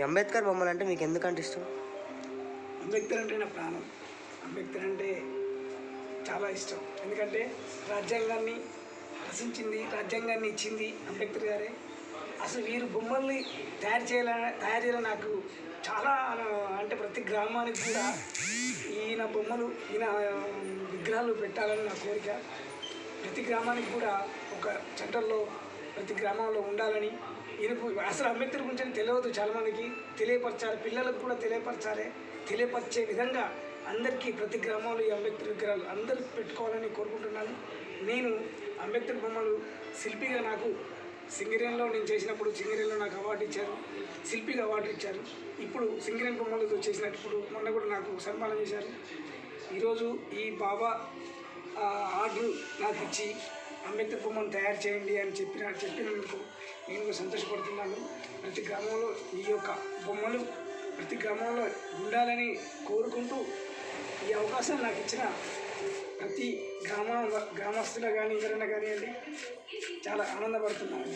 ఈ అంబేద్కర్ బొమ్మలు అంటే మీకు ఎందుకంటే ఇష్టం? అంబేద్కర్ అంటే నా ప్రాణం. అంబేద్కర్ అంటే చాలా ఇష్టం. ఎందుకంటే రాజ్యాంగాన్ని రచించింది రాజ్యాంగాన్ని ఇచ్చింది అంబేద్కర్ గారే. అసలు వీరు బొమ్మల్ని తయారు చేయాలని తయారు చేయాలని నాకు చాలా అంటే ప్రతి గ్రామానికి కూడా ఈయన బొమ్మలు ఈయన విగ్రహాలు పెట్టాలని నా కోరిక. ప్రతి గ్రామానికి కూడా ఒక సెంటర్లో ప్రతి గ్రామంలో ఉండాలని ఈయనకు అసలు అంబేద్కర్ గురించి తెలియదు చాలామందికి. తెలియపరచాలి పిల్లలకు కూడా తెలియపరచాలి తెలియపరిచే విధంగా అందరికీ ప్రతి గ్రామంలో ఈ అంబేద్కర్ విగ్రహాలు అందరూ పెట్టుకోవాలని కోరుకుంటున్నాను. నేను అంబేద్కర్ బొమ్మలు శిల్పిగా నాకు సింగరేణిలో నేను చేసినప్పుడు సింగరేణిలో నాకు అవార్డు ఇచ్చారు శిల్పిగా అవార్డు ఇచ్చారు. ఇప్పుడు సింగరేణి బొమ్మలతో చేసినప్పుడు మొన్న కూడా నాకు సన్మానం చేశారు. ఈరోజు ఈ బాబా ఆర్డర్ నాకు ఇచ్చి అంబేద్కర్ బొమ్మను తయారు చేయండి అని చెప్పిన చెప్పినందుకు నేను కూడా సంతోషపడుతున్నాను. ప్రతి గ్రామంలో ఈ యొక్క బొమ్మలు ప్రతి గ్రామంలో ఉండాలని కోరుకుంటూ ఈ అవకాశం నాకు ఇచ్చిన ప్రతి గ్రామ గ్రామస్తులు కానీ ఎవరైనా కానివ్వండి చాలా ఆనందపడుతున్నాను.